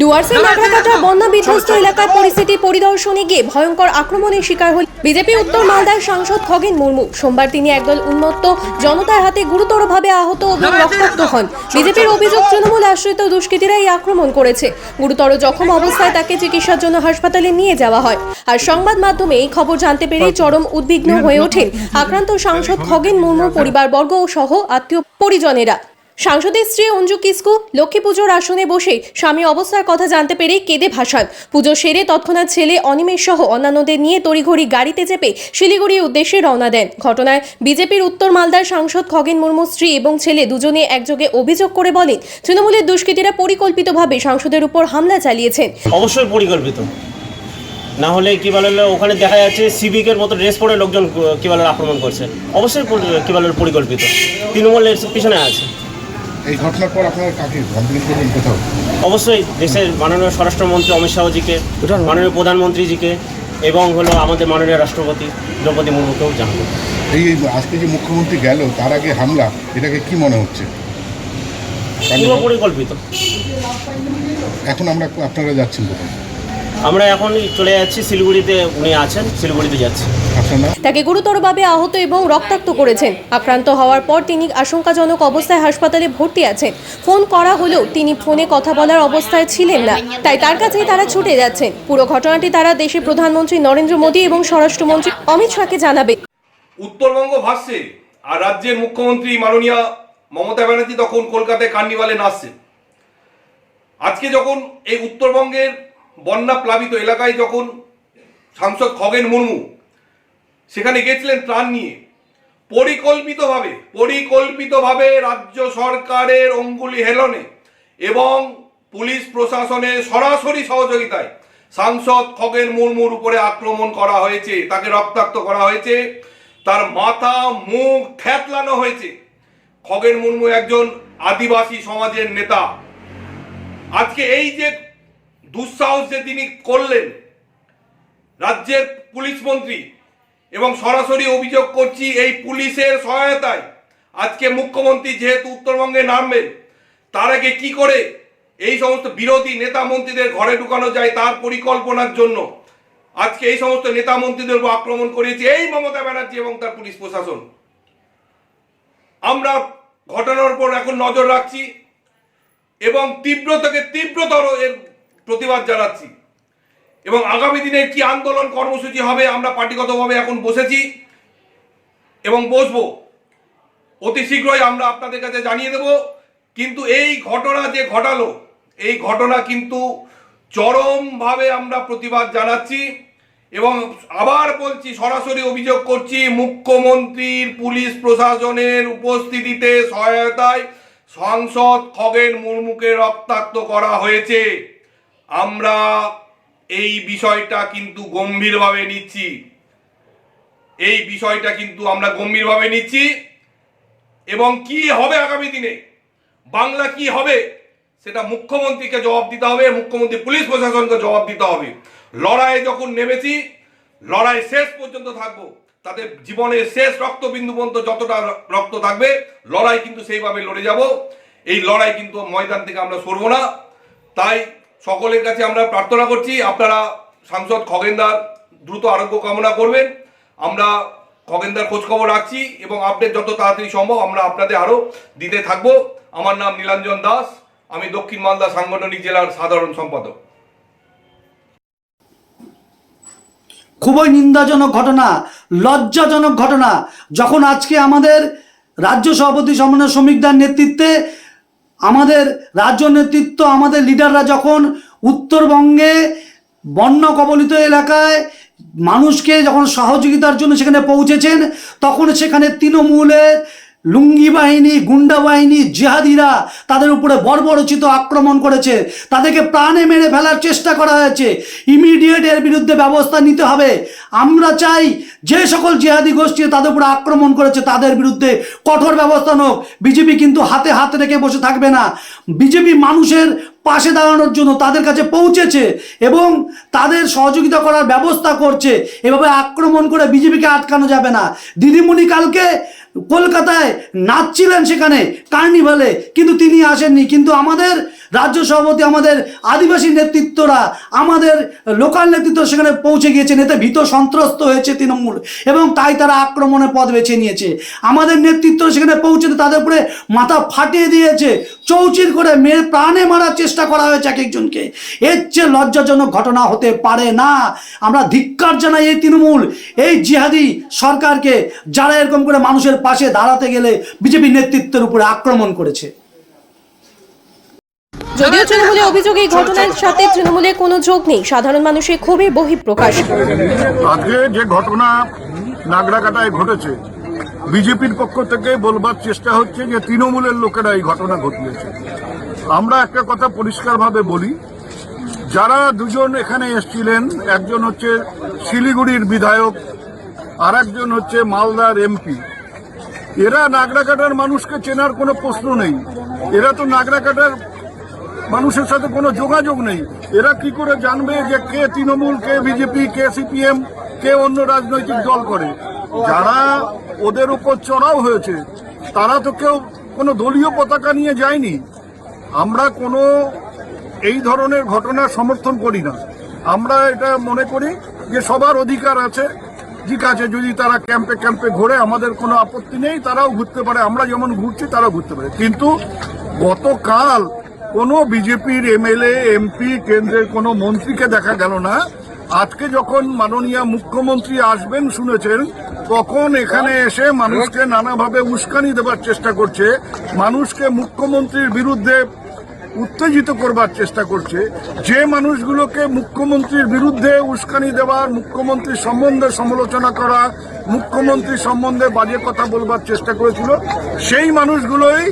ডুয়ার্সের মাথাকাটা বন্যা বিধ্বস্ত এলাকার পরিস্থিতি পরিদর্শনে গিয়ে ভয়ঙ্কর আক্রমণের শিকার হল বিজেপি উত্তর মালদার সাংসদ খগেন মুর্মু। সোমবার তিনি একদল উন্মত্ত জনতার হাতে গুরুতরভাবে আহত এবং রক্তাক্ত হন। বিজেপির অভিযোগ তৃণমূল আশ্রিত দুষ্কৃতীরা এই আক্রমণ করেছে। গুরুতর জখম অবস্থায় তাকে চিকিৎসার জন্য হাসপাতালে নিয়ে যাওয়া হয়। আর সংবাদ মাধ্যমে এই খবর জানতে পেরে চরম উদ্বিগ্ন হয়ে ওঠেন আক্রান্ত সাংসদ খগেন মুর্মুর পরিবারবর্গ সহ আত্মীয় পরিজনেরা সাংসদের স্ত্রী অঞ্জু কিস্কু লক্ষ্মী পুজোর আসনে বসে স্বামী অবস্থার কথা জানতে পেরে কেঁদে ভাসান। পুজো সেরে তৎক্ষণাৎ ছেলে অনিমেষ সহ অন্যান্যদের নিয়ে তড়িঘড়ি গাড়িতে চেপে শিলিগুড়ির উদ্দেশ্যে রওনা দেন। ঘটনায় বিজেপির উত্তর মালদার সাংসদ খগেন মুর্মু, স্ত্রী এবং ছেলে দুজনে একযোগে অভিযোগ করে বলেন, তৃণমূলের দুষ্কৃতীরা পরিকল্পিতভাবে সাংসদের উপর হামলা চালিয়েছেন। অবশ্যই পরিকল্পিত। না হলে কি বলে, ওখানে দেখা যাচ্ছে সিভিকের মতো ড্রেস পরে লোকজন, কি বলে, আক্রমণ করছে। অবশ্যই কি বলে, পরিকল্পিত। তৃণমূল এর পিছনে আছে। এই ঘটনার পর আপনারা কাকে কমপ্লেন করবেন কোথাও? অবশ্যই দেশের মাননীয় স্বরাষ্ট্রমন্ত্রী অমিত শাহজিকে মাননীয় প্রধানমন্ত্রীজিকে এবং হলো আমাদের মাননীয় রাষ্ট্রপতি দ্রৌপদী মুর্মুকেও জানাব। এই আজকে যে মুখ্যমন্ত্রী গেল তার আগে হামলা এটাকে কি মনে হচ্ছে? পুরো পরিকল্পিত এখন আমরা আপনারা যাচ্ছেন কোথায়? আমরা এখন চলে যাচ্ছি শিলিগুড়িতে উনি আছেন শিলিগুড়িতে যাচ্ছি। তাকে গুরুতরভাবে আহত এবং রক্তাক্ত করেছেন। আক্রান্ত হওয়ার পর তিনি আশঙ্কাজনক অবস্থায় হাসপাতালে ভর্তি আছেন। ফোন করা হলেও তিনি ফোনে কথা বলার অবস্থায় ছিলেন না। তাই তার কাছেই তারা ছুটে যাচ্ছেন। পুরো ঘটনাটি তারা দেশের প্রধানমন্ত্রী নরেন্দ্র মোদী এবং স্বরাষ্ট্রমন্ত্রী অমিত শাহকে জানাবে। উত্তরবঙ্গ ভাসছে আর রাজ্যের মুখ্যমন্ত্রী মাননীয় মমতা ব্যানার্জি তখন কলকাতায় কার্নিভালে নাচছেন। আজকে যখন এই উত্তরবঙ্গের বন্যা প্লাবিত এলাকায় যখন সাংসদ খগেন মুর্মু সেখানে গেছিলেন ত্রাণ নিয়ে, পরিকল্পিতভাবে পরিকল্পিতভাবে রাজ্য সরকারের অঙ্গুলি হেলনে এবং পুলিশ প্রশাসনের সরাসরি সহযোগিতায় সাংসদ খগেন মুর্মুর উপরে আক্রমণ করা হয়েছে, তাকে রক্তাক্ত করা হয়েছে, তার মাথা, মুখ থ্যাতলানো হয়েছে। খগেন মুর্মু একজন আদিবাসী সমাজের নেতা। আজকে এই যে দুঃসাহস যে তিনি করলেন। রাজ্যের পুলিশ মন্ত্রী এবং সরাসরি অভিযোগ করছি এই পুলিশের সহায়তায়। আজকে মুখ্যমন্ত্রী যেহেতু উত্তরবঙ্গে নামবেন, তার আগে কি করে এই সমস্ত বিরোধী নেতা মন্ত্রীদের ঘরে ঢুকানো যায় তার পরিকল্পনার জন্য? আজকে এই সমস্ত নেতা মন্ত্রীদের উপর আক্রমণ করেছে এই মমতা ব্যানার্জি এবং তার পুলিশ প্রশাসন। আমরা ঘটনার উপর এখন নজর রাখছি এবং তীব্র থেকে তীব্রতর এর প্রতিবাদ জানাচ্ছি। এবং আগামী দিনে কি আন্দোলন কর্মসূচি হবে, আমরা পার্টিগতভাবে এখন বসেছি এবং বসবো। অতি শীঘ্রই আমরা আপনাদের কাছে জানিয়ে দেব, কিন্তু এই ঘটনা যে ঘটালো, এই ঘটনা কিন্তু চরমভাবে আমরা প্রতিবাদ জানাচ্ছি এবং আবার বলছি, সরাসরি অভিযোগ করছি, মুখ্যমন্ত্রীর পুলিশ প্রশাসনের উপস্থিতিতে সহায়তায় সাংসদ খগেন মুর্মুকে রক্তাক্ত করা হয়েছে। আমরা এই বিষয়টা কিন্তু গম্ভীরভাবে নিচ্ছি। এই বিষয়টা কিন্তু আমরা গম্ভীরভাবে নিচ্ছি। এবং কি হবে আগামী দিনে? বাংলা কি হবে? সেটা মুখ্যমন্ত্রীকে জবাব দিতে হবে, মুখ্যমন্ত্রী, পুলিশ প্রশাসনকে জবাব দিতে হবে। লড়াইয়ে যখন নেমেছি, লড়াই শেষ পর্যন্ত থাকব। তাদের জীবনের শেষ রক্তবিন্দু পর্যন্ত যতটা রক্ত থাকবে, লড়াই কিন্তু সেইভাবে লড়ে যাব। এই লড়াই কিন্তু ময়দান থেকে আমরা সরবো না। তাই সকলের কাছে আমরা প্রার্থনা করছি, আপনারা সাংসদ খগেনদার দ্রুত আরোগ্য কামনা করবেন। আমরা খগেনদার খোঁজখবর রাখছি এবং আপডেট যত তাড়াতাড়ি সম্ভব আমরা আপনাদের আরও দিতে থাকব। আমার নাম নীলাঞ্জন দাস, আমি দক্ষিণ মালদা সাংগঠনিক জেলার সাধারণ সম্পাদক। খুবই নিন্দাজনক ঘটনা, লজ্জাজনক ঘটনা, যখন আজকে আমাদের রাজ্য সভাপতি সমন্বয় শ্রমিকদার নেতৃত্বে আমাদের রাজ্য নেতৃত্ব, আমাদের লিডাররা যখন উত্তরবঙ্গে বন্য কবলিত এলাকায় মানুষকে যখন সহযোগিতার জন্য সেখানে পৌঁছেছেন, তখন সেখানে তৃণমূলের লুঙ্গি বাহিনী, গুন্ডা বাহিনী, জেহাদিরা তাদের উপরে বর্বরচিত আক্রমণ করেছে। তাদেরকে প্রাণে মেরে ফেলার চেষ্টা করা হয়েছে। ইমিডিয়েট এর বিরুদ্ধে ব্যবস্থা নিতে হবে। আমরা চাই যে সকল জেহাদি গোষ্ঠী তাদের উপরে আক্রমণ করেছে, তাদের বিরুদ্ধে কঠোর ব্যবস্থা হোক। বিজেপি কিন্তু হাতে হাত রেখে বসে থাকবে না। বিজেপি মানুষের পাশে দাঁড়ানোর জন্য তাদের কাছে পৌঁছেছে এবং তাদের সহযোগিতা করার ব্যবস্থা করছে। এভাবে আক্রমণ করে বিজেপিকে আটকানো যাবে না। দিদিমণি কালকে কলকাতায় নাচছিলেন সেখানে, কার্নিভালে, কিন্তু তিনি আসেননি। কিন্তু আমাদের রাজ্য সভাপতি, আমাদের আদিবাসী নেতৃত্বরা, আমাদের লোকাল নেতৃত্ব সেখানে পৌঁছে গিয়েছেন। এতে ভীত সন্ত্রস্ত হয়েছে তৃণমূল এবং তাই তারা আক্রমণের পথ বেছে নিয়েছে। আমাদের নেতৃত্ব সেখানে পৌঁছে তাদের উপরে মাথা ফাটিয়ে দিয়েছে। চৌচির করে মেয়ে প্রাণে মারার চেষ্টা করা হয়েছে এক একজনকে। এর চেয়ে লজ্জাজনক ঘটনা হতে পারে না। আমরা ধিক্কার জানাই এই তৃণমূল এই জিহাদি সরকারকে যারা এরকম করে মানুষের পাশে দাঁড়াতে গেলে বিজেপি নেতৃত্বের উপরে আক্রমণ করেছে। যদিও তৃণমূলের অভিযোগ এই ঘটনার সাথে তৃণমূলের কোনো যোগ নেই সাধারণ মানুষের ক্ষোভের বহিঃপ্রকাশ। আজকে যে ঘটনা নাগরাকাটায় ঘটেছে বিজেপির পক্ষ থেকে বলবার চেষ্টা হচ্ছে যে তৃণমূলের লোকেরা এই ঘটনা ঘটিয়েছে। আমরা একটা কথা পরিষ্কারভাবে বলি, যারা দুজন এখানে এসছিলেন, একজন হচ্ছে শিলিগুড়ির বিধায়ক আর একজন হচ্ছে মালদার এমপি, এরা নাগরাকাটার মানুষকে চেনার কোনো প্রশ্ন নেই। এরা তো নাগরাকাটার মানুষের সাথে কোনো যোগাযোগ নেই। এরা কি করে জানবে যে কে তৃণমূল, কে বিজেপি, কে সিপিএম, কে অন্য রাজনৈতিক দল করে? যারা ওদের উপর চড়াও হয়েছে, তারা তো কেউ কোনো দলীয় পতাকা নিয়ে যায়নি। আমরা কোনো এই ধরনের ঘটনা সমর্থন করি না। আমরা এটা মনে করি যে সবার অধিকার আছে। ঠিক আছে, যদি তারা ক্যাম্পে ক্যাম্পে ঘোরে, আমাদের কোনো আপত্তি নেই, তারাও ঘুরতে পারে। আমরা যেমন ঘুরছি, তারাও ঘুরতে পারে। কিন্তু গতকাল কোনো বিজেপির এমএলএ, এমপি, কেন্দ্রের কোনো মন্ত্রীকে দেখা গেল না। আজকে যখন মাননীয় মুখ্যমন্ত্রী আসবেন, শুনেছেন তখন এখানে এসে মানুষকে নানাভাবে উস্কানি দেবার চেষ্টা করছে, মানুষকে মুখ্যমন্ত্রীর বিরুদ্ধে উত্তেজিত করবার চেষ্টা করছে, যে মানুষগুলোকে মুখ্যমন্ত্রীর বিরুদ্ধে উস্কানি দেওয়ার মুখ্যমন্ত্রীর সম্বন্ধে সমালোচনা করা, মুখ্যমন্ত্রী সম্বন্ধে বাজে কথা বলবার চেষ্টা করেছিল, সেই মানুষগুলোই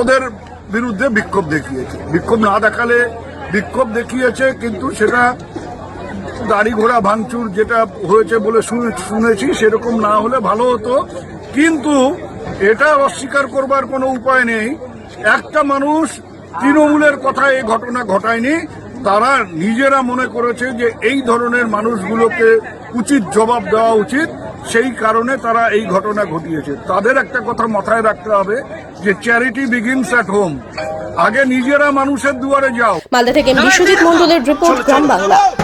ওদের বিরুদ্ধে বিক্ষোভ দেখিয়েছে। বিক্ষোভ না দেখালে বিক্ষোভ দেখিয়েছে, কিন্তু সেটা গাড়ি ঘোড়া ভাঙচুর যেটা হয়েছে বলে শুনে- শুনেছি, সেরকম না হলে ভালো হতো। কিন্তু এটা অস্বীকার করবার কোনো উপায় নেই। একটা মানুষ তৃণমূলের কথা এই ঘটনা ঘটায়নি। তারা নিজেরা মনে করেছে যে এই ধরনের মানুষগুলোকে উচিত জবাব দেওয়া উচিত। সেই কারণে তারা এই ঘটনা ঘটিয়েছে। তাদের একটা কথা মাথায় রাখতে হবে যে চ্যারিটি বিগিনস অ্যাট হোম। আগে নিজেরা মানুষের দুয়ারে যাও। মালদা থেকে বিশ্বজিৎ মণ্ডলের রিপোর্ট গ্রাম বাংলা।